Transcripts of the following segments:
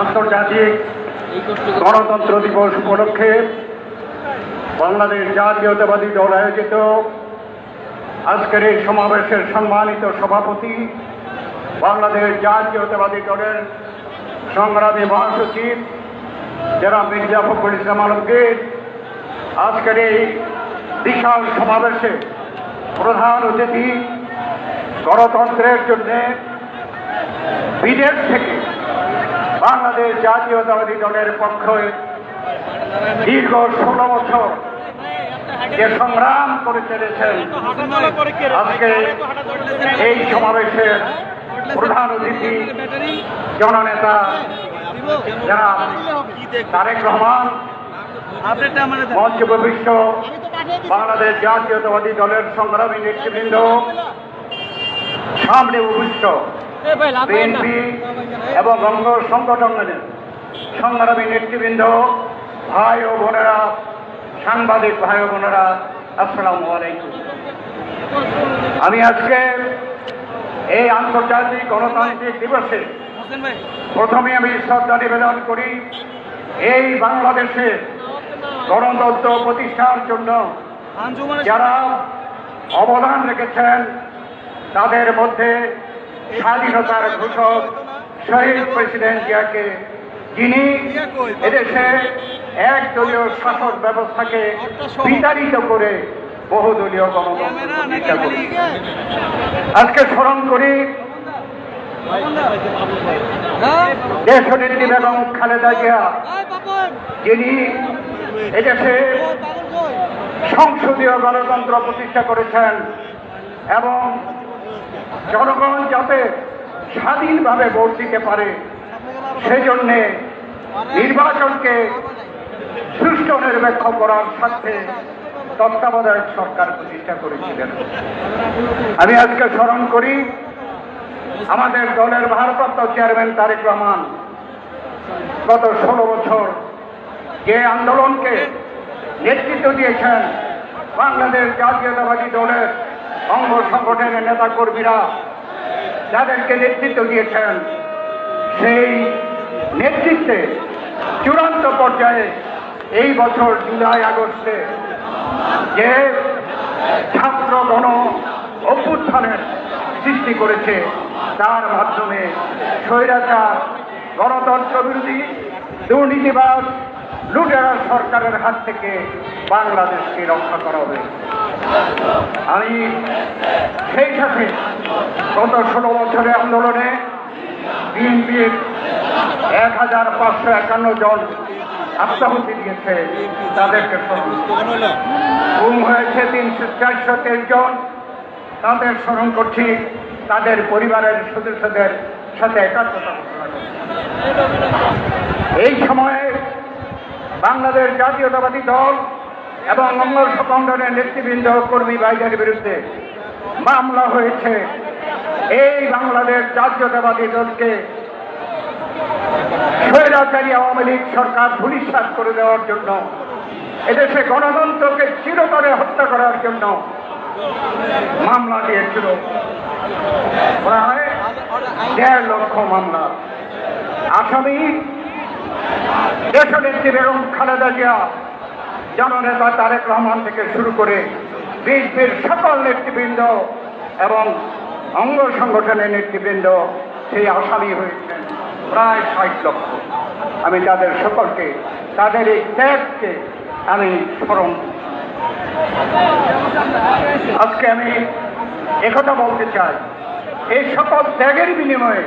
আন্তর্জাতিক গণতন্ত্র দিবস উপলক্ষে বাংলাদেশ জাতীয়তাবাদী দল আয়োজিত আজকের এই সমাবেশের সম্মানিত সভাপতি বাংলাদেশ জাতীয়তাবাদী দলের সংগ্রামী মহাসচিব যারা মির্জা ফখরুল ইসলাম আলমগীর। আজকের এই বিশাল সমাবেশে প্রধান অতিথি গণতন্ত্রের জন্যে বিদেশ থেকে বাংলাদেশ জাতীয়তাবাদী দলের পক্ষে দীর্ঘ ষোলো বছর যে সংগ্রাম করে চলেছেন আজকে এই সমাবেশের প্রধান অতিথি, জননেতা যারা তারেক রহমান, মঞ্চ ভবিষ্য বাংলাদেশ জাতীয়তাবাদী দলের সংগ্রামী নেতৃবৃন্দ, সামনে ভবিষ্য বিএনপি এবং অঙ্গ সংগঠনের সংগ্রামী নেতৃবৃন্দ ভাই ও বোনেরা সাংবাদিক ভাই ও বোনেরা আসসালামু আলাইকুম। আমি আজকে এই আন্তর্জাতিক গণতান্ত্রিক দিবসে প্রথমে আমি শ্রদ্ধা নিবেদন করি এই বাংলাদেশে গণতন্ত্র প্রতিষ্ঠার জন্য যারা অবদান রেখেছেন তাদের মধ্যে স্বাধীনতার ঘোষক শহীদ প্রেসিডেন্ট জিয়াকে, যিনি এদেশে একদলীয় শাসক ব্যবস্থাকে বিতাড়িত করে বহুদলীয় গণতন্ত্র আজকে স্মরণ করি, দেশনেত্রী বেগম খালেদা জিয়া, যিনি এদেশে সংসদীয় গণতন্ত্র প্রতিষ্ঠা করেছেন এবং জনগণ যাতে স্বাধীনভাবে ভোট দিতে পারে, সেজন্যে নির্বাচনকে সুষ্ঠু নিরপেক্ষ করার স্বার্থে তত্ত্বাবধায়ক সরকার প্রতিষ্ঠা করেছিলেন। আমি আজকে স্মরণ করি, আমাদের দলের ভারপ্রাপ্ত চেয়ারম্যান তারেক রহমান গত ষোলো বছর যে আন্দোলনকে নেতৃত্ব দিয়েছেন বাংলাদেশ জাতীয়তাবাদী দলের অঙ্গ সংগঠনের নেতা কর্মীরা যাদেরকে নেতৃত্ব দিয়েছেন, সেই নেতৃত্বে চূড়ান্ত পর্যায়ে এই বছর জুলাই আগস্টে যে ছাত্র গণ অভ্যুত্থানের সৃষ্টি করেছে, তার মাধ্যমে স্বৈরাচার, গণতন্ত্র বিরোধী দুর্নীতিবাদ লুটেরা সরকারের হাত থেকে বাংলাদেশকে রক্ষা করা হবে। আমি সেই সাথে গত ষোলো বছরের আন্দোলনে বিএনপির এক হাজার পাঁচশো একান্ন জন আত্মাহুতি দিয়েছে, তাদেরকে গুম হয়েছে তিনশো চারশো তেইশ জন। তাদের স্মরণ করছি, তাদের পরিবারের সদস্যদের সাথে একাত্মতা এই সময়ে বাংলাদেশ জাতীয়তাবাদী দল এবং অঙ্গ সংগঠনের নেতৃবৃন্দ, কর্মী ভাইদের বিরুদ্ধে মামলা হয়েছে। এই বাংলাদেশ জাতীয়তাবাদী দলকে স্বৈরাচারী আওয়ামী লীগ সরকার ধূলিসাৎ করে দেওয়ার জন্য, এদেশে গণতন্ত্রকে চিরতরে হত্যা করার জন্য মামলা দিয়েছিল। দেড় লক্ষ মামলা। আসামি দেশনেত্রী বেগম খালেদা জিয়া জননেতা তারেক রহমান থেকে শুরু করে বিএনপির সকল নেতৃবৃন্দ এবং অঙ্গ সংগঠনের নেতৃবৃন্দ সেই আসামি হয়েছেন প্রায় ষাট লক্ষ আমি তাদের সকলকে, তাদের এই ত্যাগকে আমি স্মরণ। আজকে আমি একথা বলতে চাই এই সকল ত্যাগের বিনিময়ে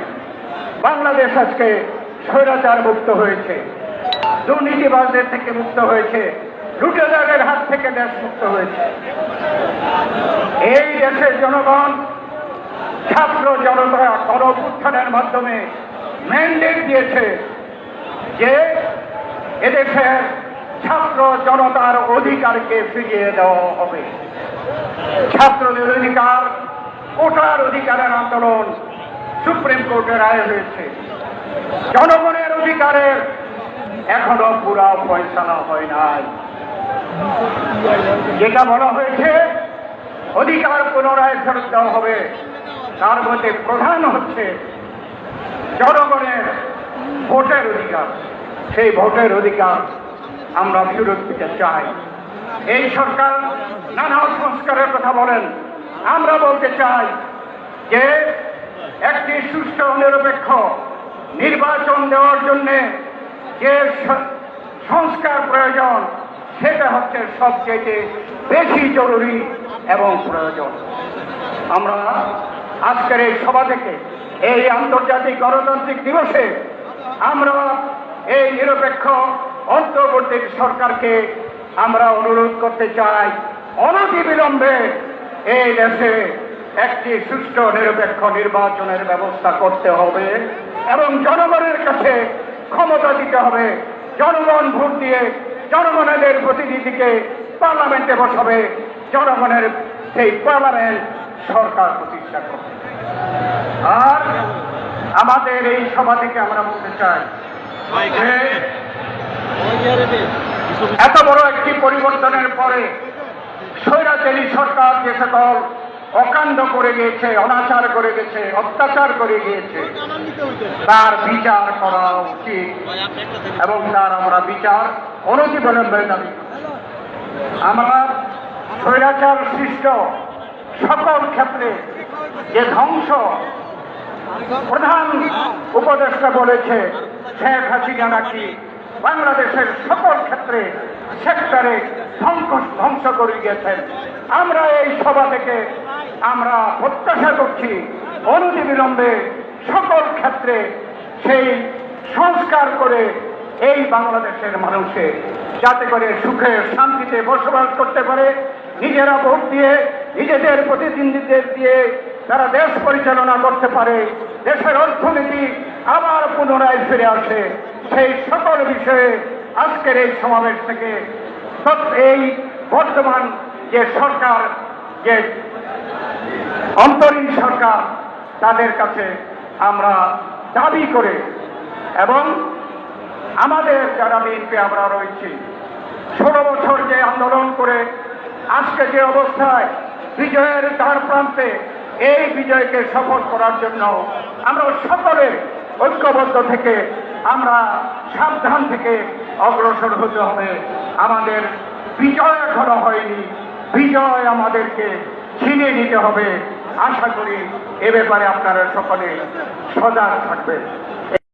বাংলাদেশ আজকে স্বৈরাচার মুক্ত হয়েছে, দুর্নীতিবাজদের থেকে মুক্ত হয়েছে লুটেরাদের হাত থেকে দেশ মুক্ত হয়েছে। এই দেশের জনগণ ছাত্র জনতা গণ উত্থানের মাধ্যমে ম্যান্ডেট দিয়েছে যে এদেশের ছাত্র জনতার অধিকারকে ফিরিয়ে দেওয়া হবে। ছাত্রদের অধিকার, কোটার অধিকারের আন্দোলন সুপ্রিম কোর্টে রায় হয়েছে। জনগণের অধিকারের এখনও পুরা ফয়সালা হয় নাই। যেটা বলা হয়েছে, অধিকার পুনরায় ফেরত দেওয়া হবে। তার মধ্যে প্রধান হচ্ছে জনগণের ভোটের অধিকার। সেই ভোটের অধিকার আমরা ফেরত দিতে চাই। এই সরকার নানা সংস্কারের কথা বলেন। আমরা বলতে চাই যে, একটি সুষ্ঠু নিরপেক্ষ নির্বাচন দেওয়ার জন্যে যে সংস্কার প্রয়োজন হচ্ছে সবচেয়ে বেশি জরুরি এবং প্রয়োজন। আমরা আজকের এই সভা থেকে এই আন্তর্জাতিক গণতান্ত্রিক দিবসে আমরা এই নিরপেক্ষ অন্তর্বর্তী সরকারকে আমরা অনুরোধ করতে চাই, অনতিবিলম্বে এই দেশে একটি সুষ্ঠু নিরপেক্ষ নির্বাচনের ব্যবস্থা করতে হবে এবং জনগণের কাছে ক্ষমতা দিতে হবে। জনগণ ভোট দিয়ে জনগণের প্রতিনিধিকে পার্লামেন্টে বসাবে, জনগণের সেই পার্লামেন্ট সরকার প্রতিষ্ঠা করবে। আর আমাদের এই সভা থেকে আমরা বলতে চাই এত বড় একটি পরিবর্তনের পরে স্বৈরাচারী সরকার যে সকল অকাণ্ড করে গিয়েছে, অনাচার করে গেছে, অত্যাচার করে গিয়েছে, তার বিচার করা উচিত। এবং তার আমরা বিচার অনতিবিলম্বে দাবি। আমরা স্বৈরাচার সৃষ্ট সকল ক্ষেত্রে যে ধ্বংস প্রধান উপদেষ্টা বলেছে, শেখ হাসিনা নাকি বাংলাদেশের সকল ক্ষেত্রে সেক্টরে ধ্বংস ধ্বংস করে গিয়েছেন আমরা এই সভা থেকে আমরা প্রত্যাশা করছি অনতিবিলম্বে সকল ক্ষেত্রে সেই সংস্কার করে এই বাংলাদেশের মানুষে যাতে করে সুখে শান্তিতে বসবাস করতে পারে, নিজেরা ভোট দিয়ে, নিজেদের প্রতিনিধিদের দিয়ে তারা দেশ পরিচালনা করতে পারে, দেশের অর্থনীতি আবার পুনরায় ফিরে আসে। সেই সকল বিষয়ে আজকের এই সমাবেশ থেকে এই বর্তমান যে সরকার, যে অন্তরীণ সরকার, তাদের কাছে আমরা দাবি করে এবং আমাদের যারা বিএনপি আমরা রয়েছি। ষোলো বছর যে আন্দোলন করে আজকে যে অবস্থায় বিজয়ের দ্বার প্রান্তে এই বিজয়কে সফল করার জন্য আমরা সকলে ঐক্যবদ্ধ থেকে আমরা সাবধান থেকে অগ্রসর হতে হবে। আমাদের বিজয় এখনও হয়নি। বিজয় আমাদেরকে ছিনে নিতে হবে। আশা করি এ ব্যাপারে আপনারা সকলে সজাগ থাকবেন।